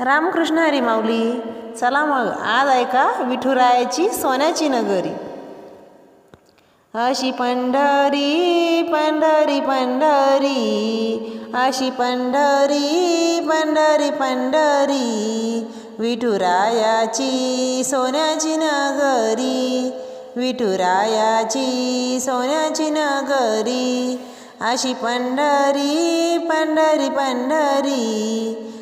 रामकृष्ण हरी माऊली चला मग आज ऐका विठुरायाची सोन्याची नगरी. अशी पंढरी पंढरी पंढरी. अशी पंढरी पंढरी पंढरी. विठुरायाची सोन्याची नगरी. विठुरायाची सोन्याची नगरी. अशी पंढरी पंढरी पंढरी.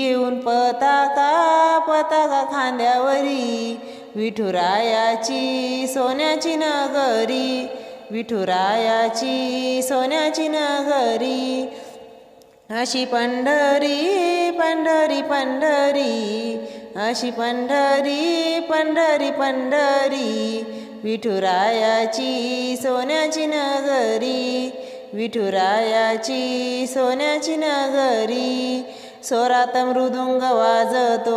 घेऊन पताका पताका खांद्यावरी. विठुरायाची सोन्याची नगरी. विठुरायाची सोन्याची नगरी. अशी पंढरी पंढरी पंढरी. अशी पंढरी पंढरी पंढरी. विठुरायाची सोन्याची नगरी. विठुरायाची सोन्याची नगरी. स्वरात मृदुंग वाजतो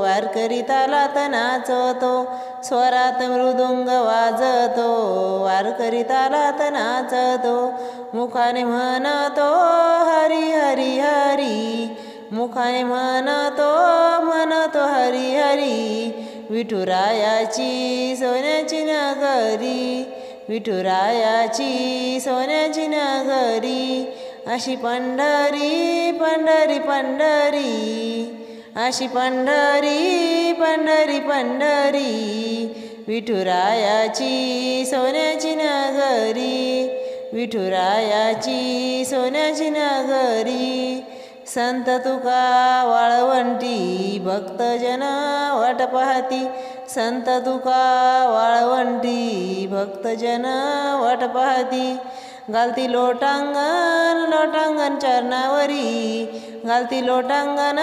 वारकरी तालात नाचतो स्वरात मृदुंग वाजतो वारकरी तालात नाचतो मुखाने म्हणतो हरी हरी हरी. मुखाने म्हणतो म्हणतो हरी हरी. विठुरायाची सोन्याची नगरी. विठुरायाची सोन्याची नगरी. अशी पंढरी पंढरी पंढरी. अशी पंढरी पंढरी पंढरी. विठुरायाची सोन्याची नगरी. विठुरायाची सोन्याची नगरी. संत तुका वाळवंटी भक्तजन वाट पाहती. संत तुका वाळवंटी भक्तजन वाट पाहती. घालती लोटांग लोटांगण चरणावरी घालती लोटांगण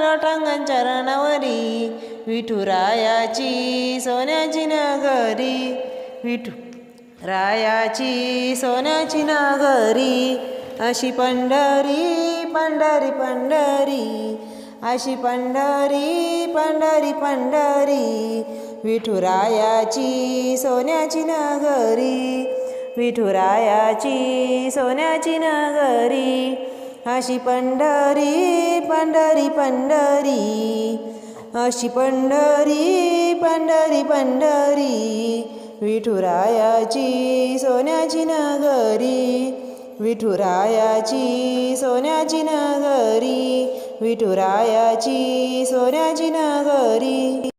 लोटांगण चरणावरी विठुरायाची सोन्याची नगरी विठू रायाची सोन्याची नगरी अशी पंढरी पंढरी पंढरी अशी पंढरी पंढरी पंढरी विठुरायाची सोन्याची नगरी विठुरायाची सोन्याची नगरी अशी पंढरी पंढरी पंढरी. अशी पंढरी पंढरी पंढरी. विठुरायाची सोन्याची नगरी. विठुरायाची सोन्याची नगरी. विठुरायाची सोन्याची नगरी.